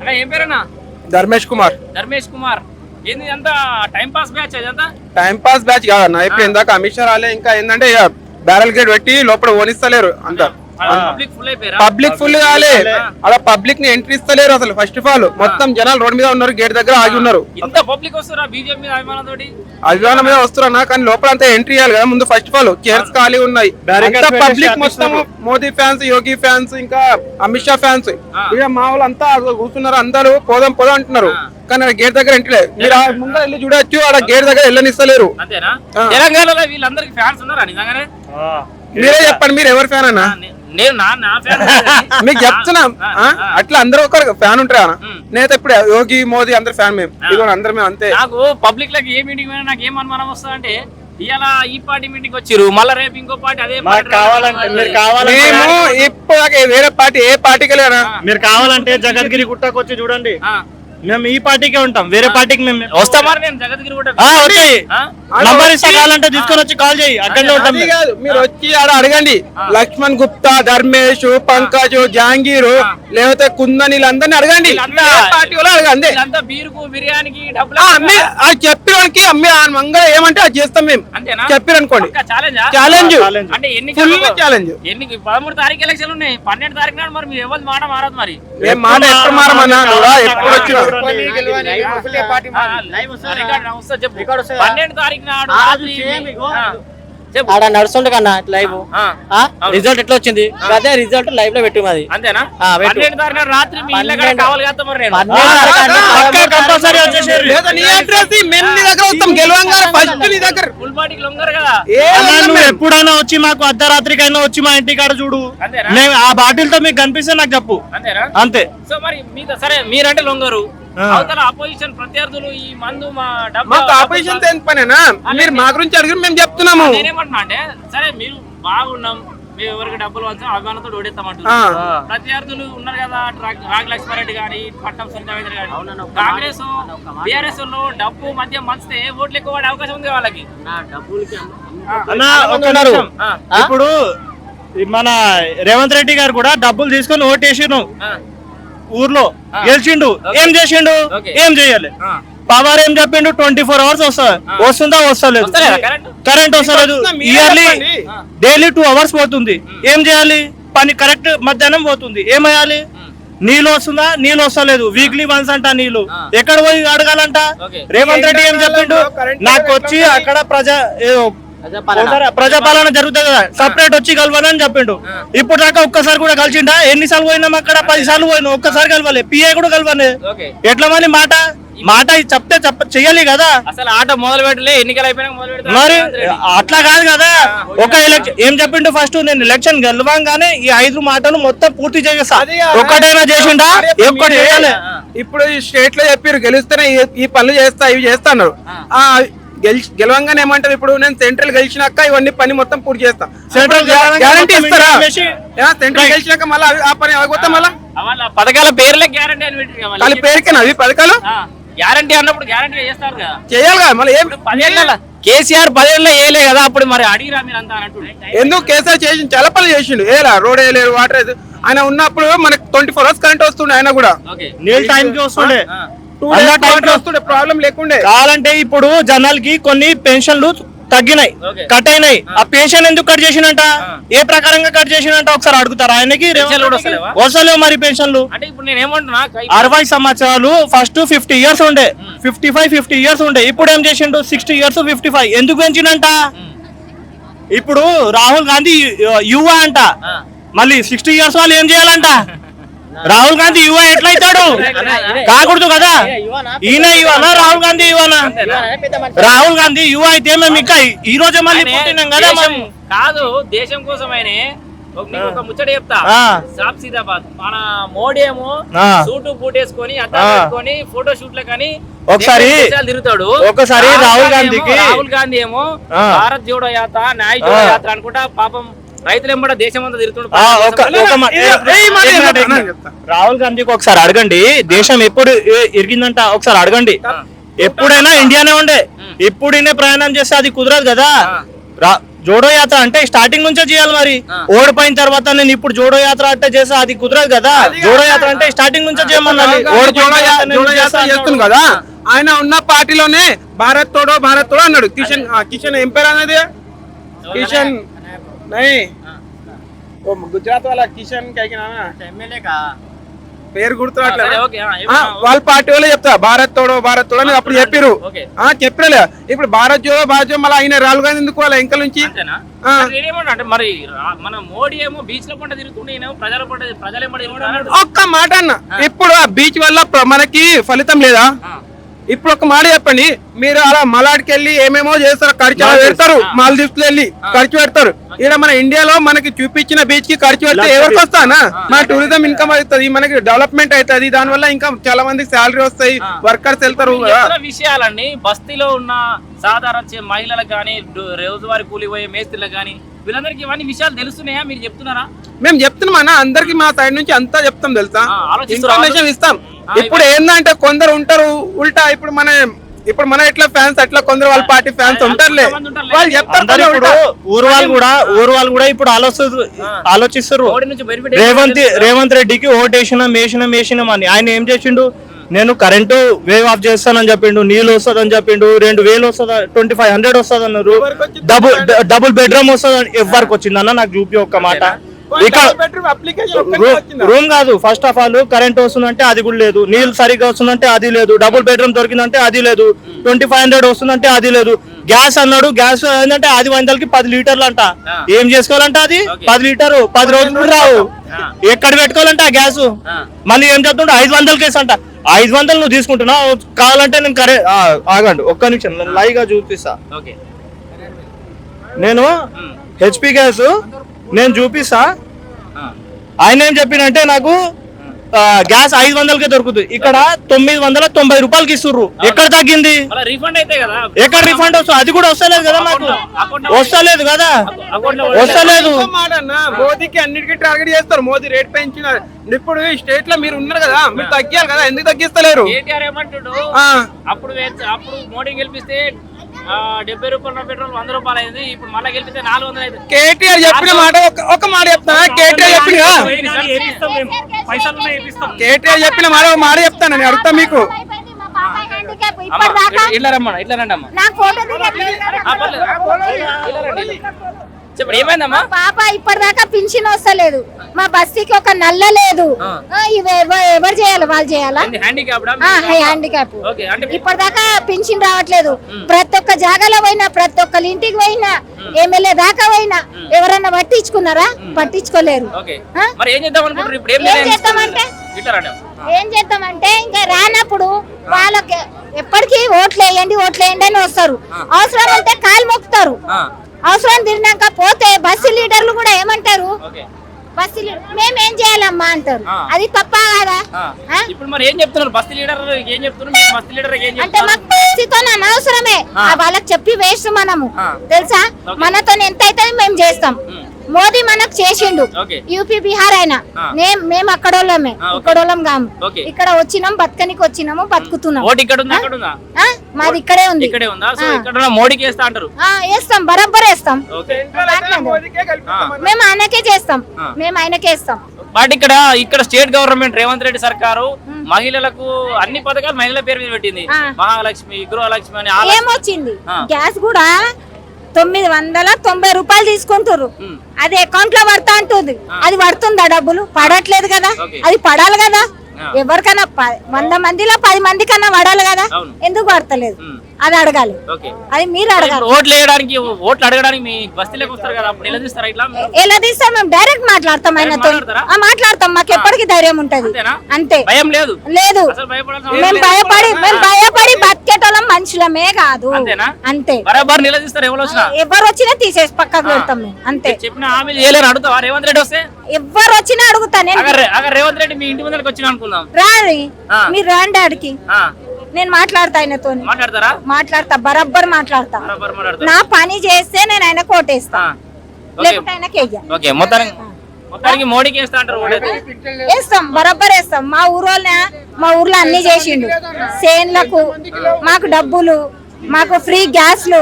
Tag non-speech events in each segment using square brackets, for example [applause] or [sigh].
అన్న ఏం పేరన్నా? ధర్మేష్ కుమార్. ధర్మేష్ కుమార్. ఏంది అంతా టైం పాస్ బ్యాచ్ అదంతా టైం పాస్ బ్యాచ్ కాదన్న ఇప్పుడు ఇందాక అమిత్ షా రాలే ఇంకా ఏంటంటే బ్యారల్ గేట్ పెట్టి లోపల ఓనిస్తలేరు అంత. పబ్లిక్ ఫుల్ అయిపోయారా? పబ్లిక్ ఫుల్ కాలే. అలా పబ్లిక్ని ఎంట్రీ ఇస్తలేరు అసలు ఫస్ట్ ఆఫ్ ఆల్ మొత్తం జనాలు రోడ్ మీద ఉన్నారు గేట్ దగ్గర ఆగి ఉన్నారు. అభిమానం మీద వస్తున్నా కానీ లోపల అంతా ఎంట్రీ ఇవ్వాలి కదా. ముందు ఫస్ట్ ఆఫ్ ఆల్ చైర్స్ ఖాళీ ఉన్నాయి. పబ్లిక్ మొత్తం మోదీ ఫ్యాన్స్ యోగి ఫ్యాన్స్ ఇంకా అమిత్ షా ఫ్యాన్స్ ఇక మా వాళ్ళు అంతా కూర్చున్నారు అందరూ పోదాం పోదాం అంటున్నారు. కానీ గేట్ దగ్గర ఎంట్రీ లేదు. మీరు ఆ ముందర వెళ్ళి చూడొచ్చు ఆడ గేట్ దగ్గర వెళ్ళనిస్తలేరు. తెలంగాణలో వీళ్ళందరికి ఫ్యాన్స్ ఉన్నారా నిజంగానే? మీరే చెప్పండి మీరు ఎవరు ఫ్యాన్ అన్న? నేను నా నా ఫ్యాన్ [laughs] మీకు చెప్తున్నా? అట్లా అందరూ ఒకరు ఫ్యాన్ ఉంటారా? నేనైతే ఇప్పుడు యోగి మోదీ అందరు ఫ్యాన్ మేము. ఇదిగో అందరం మేము అంతే. నాకు పబ్లిక్ లకి ఏ మీటింగ్ పోయినా నాకు ఏం అనుమానం వస్తుంది అంటే ఇవాళ ఈ పార్టీ మీటింగ్ వచ్చిర్రు మళ్ళీ రేపు ఇంకో పార్టీ అదే పార్టీ కావాలంటే మీరు కావాలంటే మేము ఇప్పుడు వేరే పార్టీ ఏ పార్టీకి వెళ్ళారా మీరు కావాలంటే జగద్గిరి గుట్టకు వచ్చి చూడండి. మేము ఈ పార్టీకే ఉంటాం. వేరే పార్టీకి మేము వస్తా మరి నేను జగద్గిరి కూడా ఆ, వచ్చేయి ఆ? నంబర్ ఇస్తా కావాలంటే తీసుకొని వచ్చి కాల్ చేయి అక్కడనే ఉంటాం అది కాదు మీరు వచ్చి ఆడ అడగండి. లక్ష్మణ్ గుప్తా ధర్మేష్ పంకజ్ జహాంగీర్ లేకపోతే కుందని వీళ్ళందరినీ అడగండి. పార్టీ వాళ్ళు అడగండి. వీళ్ళంతా బీరుకు బిర్యానీకి డబ్బులు ఆ, అమ్మి ఆ చెప్పినోడికి అమ్మి ఆ మంగళ ఏమంటే అది చేస్తాం మేము. అంతేనా? చెప్పారు అనుకోండి ఛాలెంజ్ ఛాలెంజ్ ఛాలెంజ్ అంటే ఎన్ని ఛాలెంజ్ ఎన్ని పదమూడు తారీఖు ఎలక్షన్ ఉన్నాయి. పన్నెండు తారీఖు నాడు మరి మీరు ఎవరు మాట మారదు మరి. మేము మాట ఎప్పుడు మారమన్నా ఎప్పుడు వచ్చినా పన్నెండు తారీఖు నాడు ఆడ నడుస్తుండే కన్నా లైవ్ ఆ, రిజల్ట్ ఎట్లా వచ్చింది? అదే రిజల్ట్ లైవ్లో పెట్టు మాది. అంతేనా? రాత్రి నువ్వు ఎప్పుడైనా వచ్చి మాకు అర్ధరాత్రికైనా వచ్చి మా ఇంటి కాడ చూడు. ఆ బాటిల్తో మీకు కనిపిస్తే నాకు చెప్పు. అంతేనా? అంతే. సో మరి మీద సరే మీరంటే లొంగరు. అవతల అపోజిషన్ ప్రత్యర్థులు ఈ మందు మా డబ్బు పనేనా? మీరు మా గురించి అడిగి మేము చెప్తున్నాము. నేనేమంటున్నా అంటే సరే మీరు బాగున్నాం మేము ఎవరికి డబ్బులు వచ్చాం అభిమానంతో ఓడిస్తామంటారు ఆ. ప్రత్యర్థులు ఉన్నారు కదా రాగ్- లక్ష్మారెడ్డి గాని పట్టం సునీతావేంద్ర గాని. కాంగ్రెస్ బీఆర్ఎస్లో డబ్బు మధ్య మంచితే ఓట్లు ఎక్కువ అవకాశం ఉంది వాళ్ళకి. ఇప్పుడు మన రేవంత్ రెడ్డి గారు కూడా డబ్బులు తీసుకొని ఓటేసిండు ఆ, ఊర్లో గెలిచిండు. ఏం చేసిండు. ఏం చేయాలి. పవర్ ఏం చెప్పిండు? ట్వంటీ ఫోర్ అవర్స్ వస్తా వస్తుందా వస్తలేదు? కరెంట్? కరెంట్ వస్తలేదు ఇయర్లీ. డైలీ టూ అవర్స్ పోతుంది. ఏం చేయాలి? పని కరెక్ట్ మధ్యాహ్నం పోతుంది. ఏమయ్యాలి? నీళ్ళు వస్తుందా? నీళ్ళు వస్తలేదు వీక్లీ వన్స్ అంట నీళ్ళు. ఎక్కడ పోయి అడగాలంట. రేవంత్ రెడ్డి ఏం చెప్పిండు? నాకు వచ్చి అక్కడ ప్రజా ప్రజాపాలన. జరుగుతుంది కదా. సపరేట్ వచ్చి కలవాలని చెప్పిండు. ఇప్పుడు దాకా ఒక్కసారి కూడా కలిసిండా? ఎన్నిసార్లు పోయినాం అక్కడ? పది సార్లు పోయినాం. ఒక్కసారి కలవాలి. పిఏ కూడా కలవాలి. ఓకే. ఎట్లా మళ్ళీ మాట? మాట చెప్తే చెప్ప చెయ్యాలి కదా. అసలు ఆట మొదలు పెట్టలే. ఎన్నికలు అయిపోయినా మొదలు పెడతారు మరి. అట్లా కాదు కదా. ఒక ఎలక్షన్ ఏం చెప్పిండు ఫస్ట్ నేను ఎలక్షన్ గెలవంగానే ఈ ఐదు మాటలు మొత్తం పూర్తి చేసేస్తా. ఒక్కటైనా చేసిండా? ఇప్పుడు ఒక్కటి చేయాలి. ఇప్పుడు ఈ స్టేట్లో చెప్పారు గెలిస్తేనే ఈ- పనులు చేస్తా ఇవి చేస్తా గెలవంగానే ఏమంటారు? ఇప్పుడు నేను సెంట్రల్ గెలిచినాక ఇవన్నీ పని మొత్తం పూర్తి చేస్తా. గెలవంగానే గ్యారంటీ ఇస్తారా? సెంట్రల్ గెలిచినాక మళ్ళీ ఆ పని అవ్వకపోతే మళ్ళీ? పథకాల పేర్లే గ్యారంటీ అని. పేరుకేనా అవి పథకాలు? ఆ, గ్యారంటీ అన్నప్పుడు గ్యారంటీ చేస్తారు కదా. చేయాలి కదా మళ్ళీ ఏం కేసీఆర్ పదేళ్ళ వేయలే కదా అప్పుడు మరి అడిగిరా మీరు అంతా అన్నట్టు. ఎందుకు కేసీఆర్ చేసి చాలా పనులు చేసిండు. ఏలా రోడ్ వేయలేరు వాటర్ వేయలేదు. ఆయన ఉన్నప్పుడు మనకి ట్వంటీ ఫోర్ అవర్స్ కరెంట్ వస్తుండే ఆయన కూడా. నీళ్ళు టైం కి ప్రాబ్లం లేకుండే. కావాలంటే ఇప్పుడు జనాలకి కొన్ని పెన్షన్లు తగ్గినాయి. కట్ అయినాయి ఆ. పెన్షన్ ఎందుకు కట్ చేసినంట ఏ ప్రకారంగా కట్ చేసినంట ఒకసారి అడుగుతారా ఆయనకి? వస్తలేవా? మరి పెన్షన్లు. అరవై సంవత్సరాలు ఫస్ట్ ఫిఫ్టీ ఇయర్స్ ఉండే. ఫిఫ్టీ ఫైవ్ ఫిఫ్టీ ఇయర్స్ ఉండే. ఇప్పుడు ఏం చేసిండు? Sixty years fifty five. ఎందుకు పెంచినంట ఇప్పుడు రాహుల్ గాంధీ యువ అంట. మళ్ళీ సిక్స్టీ ఇయర్స్ వాళ్ళు ఏం చేయాలంట? [laughs] రాహుల్ గాంధీ యువ ఎట్లయితాడు కాకూడదు కదా ఈయన యువనా రాహుల్ గాంధీ యువనా రాహుల్ గాంధీ యువ అయితే మేము ఇంకా ఈ- రోజే మళ్ళీ పుట్టినాం కదా మనం కాదు దేశం ఒక ముచ్చట చెప్తా. సాబ్ సీతాబాద్ మన మోడీ ఏమో. సూటు ఆ. పెట్టుకొని ఫోటో షూట్ల కానీ ఒకసారి- తిరుగుతాడు ఒకసారి రాహుల్ గాంధీకి- ఏమో- రాహుల్ గాంధీ ఏమో. భారత్ జోడో యాత్ర న్యాయ జోడో. యాత్ర అనుకుంటా పాపం రైతులు ఎంబడ దేశం అంతా. రాహుల్ గాంధీకి ఒకసారి అడగండి. దేశం ఎప్పుడు ఎరిగిందంట ఒకసారి అడగండి. ఎప్పుడైనా ఇండియానే ఉండే. ఇప్పుడు ప్రయాణం చేస్తే అది కుదరదు కదా. జోడో యాత్ర అంటే స్టార్టింగ్ నుంచే చేయాలి మరి. ఓడిపోయిన తర్వాత నేను ఇప్పుడు జోడో యాత్ర అంటే చేసా అది కుదరదు కదా. జోడో యాత్ర అంటే స్టార్టింగ్ నుంచే చేయమన్నది ఓడి జోడో యా- జోడో యాత్ర చేస్తుంది కదా. ఆయన ఉన్న పార్టీలోనే భారత్ తోడో భారత్ తోడో అన్నాడు. కిషన్ కిషన్ ఏం పేరు అనేది? కిషన్ నై ఓ గుజరాత్ వాళ్ళ కిషన్ పేరు గుర్తురాట్లేదు ఇప్పుడు వాళ్ళ పార్టీ వాళ్ళే చెప్తా భారత్ తోడో భారత్ తోడో అప్పుడు చెప్పిరు చెప్పలే ఇప్పుడు భారత్ జోడో భారత్ జోడో మళ్ళీ ఆయన రాహుల్ గాంధీ ఎందుకు వాళ్ళ ఎంకల నుంచి అంటే మరి మన మోడీ ఏమో బీచ్లో పంట తిరుగుతుండే ఈయనేమో ప్రజల పంట ప్రజలు ఏమో తిరుగుతున్నాడు ఒక్క మాట అన్న. ఇప్పుడు ఆ బీచ్ వల్ల మనకి ఫలితం లేదా? ఇప్పుడు ఒక మాట చెప్పండి. మీరు అలా మలాడ్కి వెళ్ళి ఏమేమో చేస్తారు ఖర్చు పెడతారు మాల్దీవ్స్ వెళ్ళి ఖర్చు పెడతారు. ఇక్కడ మన ఇండియాలో మనకి చూపించిన బీచ్కి ఖర్చు పెడితే ఎవరికి వస్తానా? మన టూరిజం ఇన్కమ్ అవుతుంది మనకి డెవలప్మెంట్ అవుతుంది దాని వల్ల ఇంకా చాలా మందికి శాలరీ వస్తాయి వర్కర్స్ వెళ్తారు. విషయాలన్నీ బస్తీలో ఉన్న సాధారణ మహిళలకు కానీ రోజువారీ కూలి పోయే మేస్త్రులకు కానీ వీళ్ళందరికీ ఇవన్నీ విషయాలు తెలుస్తున్నాయా? మీరు చెప్తున్నారా? మేము చెప్తున్నాం అన్న అందరికి మా సైడ్ నుంచి అంతా చెప్తాం తెలుసా. ఇన్ఫర్మేషన్ ఇస్తాం. ఇప్పుడు ఏందంటే కొందరు ఉంటారు ఉల్టా ఇప్పుడు మన ఇప్పుడు మన ఎట్లా ఫ్యాన్స్ అట్లా కొందరు వాళ్ళ పార్టీ ఫ్యాన్స్ ఉంటారులే. వాళ్ళు చెప్తారు ఇప్పుడు. ఊరు వాళ్ళు కూడా ఊరు వాళ్ళు కూడా ఇప్పుడు ఆలోచిస్తారు బెనిఫిట్ రేవంత్ రేవంత్ రెడ్డికి ఓటేసినాం వేసినాం వేసినాం అని. ఆయన ఏం చేసిండు? నేను కరెంటు వేవ్ ఆఫ్ చేస్తానని చెప్పిండు నీళ్ళు వస్తుందని చెప్పిండు రెండు వేలు వస్తుంది ట్వంటీ ఫైవ్ హండ్రెడ్ వస్తుంది అన్నారు? డబుల్ డబుల్ బెడ్రూమ్ వస్తుంది ఎవరికి వచ్చింది అన్న నాకు చూపి ఒక్క మాట. ఇక్కడ? రూమ్ కాదు. ఫస్ట్ ఆఫ్ ఆల్ కరెంట్ వస్తుందంటే అది కూడా లేదు. నీళ్ళు సరిగ్గా వస్తుందంటే అది లేదు. డబుల్ బెడ్రూమ్ దొరికిందంటే అది లేదు. ట్వంటీ ఫైవ్ హండ్రెడ్ వస్తుందంటే అది లేదు. గ్యాస్ అన్నాడు. గ్యాస్ ఏంటంటే అది వందలకి పది లీటర్లు అంట ఏం చేసుకోవాలంటే అది? పది లీటరు. పది రోజులు రావు. ఎక్కడ పెట్టుకోవాలంటే ఆ గ్యాస్ మళ్ళీ ఏం చెప్తుంటే ఐదు వందలకి వేసి అంట ఐదు వందలు నువ్వు తీసుకుంటున్నావు కావాలంటే నేను కరే ఆగండి. ఒక్క నిమిషం. నేను చూపిస్తా. నేను హెచ్పి గ్యాస్ నేను చూపిస్తా. ఆయన ఏం చెప్పినంటే నాకు గ్యాస్ ఐదు వందలకే దొరుకుతుంది. ఇక్కడ తొమ్మిది వందల తొంభై రూపాయలకి ఇస్తుర్రు. ఎక్కడ తగ్గింది? మళ్ళీ రీఫండ్ అయితే కదా. ఎక్కడ రిఫండ్ వస్తుంది అది కూడా వస్తలేదు కదా మాకు. వస్తలేదు కదా. వస్తలేదు. మోదీకి అన్నిటికీ టార్గెట్ చేస్తారు. మోదీ రేట్ పెంచిన ఇప్పుడు ఈ స్టేట్లో మీరు ఉన్నారు కదా మీరు తగ్గియాలి కదా ఎందుకు తగ్గిస్తలేరు? అప్పుడు అప్పుడు మోడీ గెలిపిస్తే డెబ్బై రూపాయల పెట్రోల్ వంద రూపాయలు అయింది. ఇప్పుడు మళ్ళీ గెలిపిస్తే నాలుగు వందలు అయింది కేటీఆర్ చెప్పిన మాట ఒక- ఒక మాట చెప్తానా కేటీఆర్ చెప్పిన కేటీఆర్ చెప్పిన మాట ఒక మాట చెప్తాను నేను అడుగుతా మీకు. అయిపోయింది, మా పాప హ్యాండిక్యాప్ ఇప్పటిదాకా ఇట్లా రమ్మా ఇట్లా రండి. అమ్మా చెప్పండి ఏమైందమ్మా? పాప ఇప్పటిదాకా పింఛన్ వస్తలేదు. మా బస్తీకి ఒక నల్ల లేదు. ఎవరు చేయాలి? వాళ్ళు చేయాలా? హ్యాండిక్యాప్ ఇప్పటిదాకా పింఛన్ రావట్లేదు. ప్రతి ఒక్క జాగాలో పోయినా ప్రతి ఒక్కరి ఇంటికి పోయినా ఎమ్మెల్యే దాకా పోయినా ఎవరన్నా పట్టించుకున్నారా? పట్టించుకోలేరు. ఏం ఇప్పుడు ఏం చేద్దామంటే ఇంకా రానప్పుడు వాళ్ళకి ఎప్పటికీ ఓట్లు వేయండి ఓట్లు వేయండి అని వస్తారు. అవసరం అంటే కాలు మొక్కుతారు అవసరం తిరినాక పోతే బస్సు లీడర్లు కూడా ఏమంటారు? బస్సు లీడర్ మేమేం చేయాలమ్మా అంటారు. అది తప్ప కదా? ఇప్పుడు మరి ఏం చెప్తున్నారు? బస్తీ లీడర్ ఏం చెప్తున్నారు? బస్తీ లీడర్ ఏం అంటే మాకు బస్తీతో అనవసరమే. ఆ. వాళ్ళకి చెప్పి వేస్ట్ మనము. తెలుసా? మనతో ఎంత అయితే మేము చేస్తాం. మోదీ మనకు చేసిండు. ఓకే. యూపీ బీహార్ అయినా. ఆ. మేం మేము అక్కడోళ్ళమే. ఇక్కడోళ్ళం కాము. ఇక్కడ వచ్చినాం బతకనికి వచ్చినాము బతుకుతున్నాం. ఓటు ఇక్కడ ఉందా అక్కడ ఉందా ఆ? మాది ఇక్కడే ఉంది. ఇక్కడే ఉందా? సో ఆ. ఇక్కడ ఉన్న మోడీకి వేస్తా అంటారు. ఆ, వేస్తాం బరబ్బర్ వేస్తాం. మేము ఆయనకే చేస్తాం. మేము ఆయనకే ఇస్తాం బట్ ఇక్కడ ఇక్కడ స్టేట్ గవర్నమెంట్ రేవంత్ రెడ్డి సర్కారు మహిళలకు అన్ని పథకాలు మహిళల పేరు మీద పెట్టింది. మహాలక్ష్మి గృహలక్ష్మి అని ఏమొచ్చింది. గ్యాస్ కూడా తొమ్మిది వందల తొంభై రూపాయలు తీసుకుంటారు. అది అకౌంట్లో పడతా అంటుంది అది పడుతుందా డబ్బులు పడట్లేదు కదా. అది పడాలి కదా. ఎవరికైనా వంద మందిలో పది మంది కన్నా పడాలి కదా. ఎందుకు పడతలేదు. అది అడగాలి. అది మీరు అడగాలి. ఓట్లు వేయడానికి ఓట్లు అడగడానికి మీ బస్తీలోకి వస్తారు కదా? అప్పుడు ఎలా తీస్తారా ఇట్లా? ఎలా తీస్తాం? మేము డైరెక్ట్ మాట్లాడతాం ఆయనతో. మాట్లాడతాం. మాకు ఎప్పటికీ ధైర్యం ఉంటది? అంతే. భయం లేదు. లేదు. మేము. భయపడి మేము భయపడి బతికేటోళ్ళం మనుషులమే కాదు? అంతే. బరాబర్ నిలదీస్తారు ఎవరు వచ్చినా? ఎవరు వచ్చినా తీసేసి పక్కకు పెడతాం మేము. అంతే. చెప్పిన హామీలు చేయలేరు అడుగుతావా? రేవంత్ రెడ్డి వస్తే? ఎవరు వచ్చినా అడుగుతా నేను. రేవంత్ రెడ్డి మీ ఇంటి ముందరికి వచ్చిన అనుకుందాం. రారి. మీరు రండి ఆడికి. ఆ, నేను మాట్లాడతా ఆయనతో మాట్లాడతారా? మాట్లాడతా బరబ్బర్ మాట్లాడతా. బరాబర్ నా పని చేస్తే నేను ఆయన కోటేస్తా. ఆ, ఓకే. లేకుంటే ఆయనకి వెయ్య ఓకే. మొత్తానికి మొత్తానికి మోడీకి వేస్తా అంటారు ఓటైతే వేస్తాం బరబ్బర్ వేస్తాం. మా ఊరోళ్ళ మా ఊర్లో అన్ని చేసిండు. సేన్లకు మాకు డబ్బులు మాకు ఫ్రీ గ్యాస్లు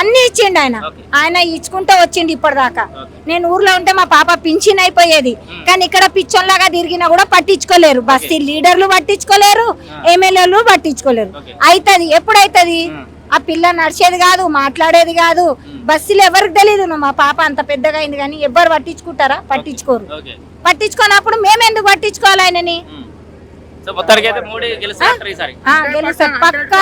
అన్ని ఇచ్చిండు ఆయన. ఆయన ఇచ్చుకుంటూ వచ్చిండు ఇప్పటిదాకా. నేను ఊర్లో ఉంటే మా పాప పింఛన్ అయిపోయేది. కానీ ఇక్కడ పిచ్చోన్లాగా తిరిగినా కూడా పట్టించుకోలేరు. బస్తీ లీడర్లు పట్టించుకోలేరు ఎమ్మెల్యేలు పట్టించుకోలేరు. అవుతుంది ఎప్పుడైతుంది? ఆ పిల్ల నడిచేది కాదు మాట్లాడేది కాదు. బస్సులు ఎవరికి తెలియదు నువ్వు మా పాప అంత పెద్దగా అయింది కానీ ఎవ్వరు పట్టించుకుంటారా? పట్టించుకోరు. ఓకే. పట్టించుకోనప్పుడు మేము. ఎందుకు పట్టించుకోవాలి ఆయనని పక్కా.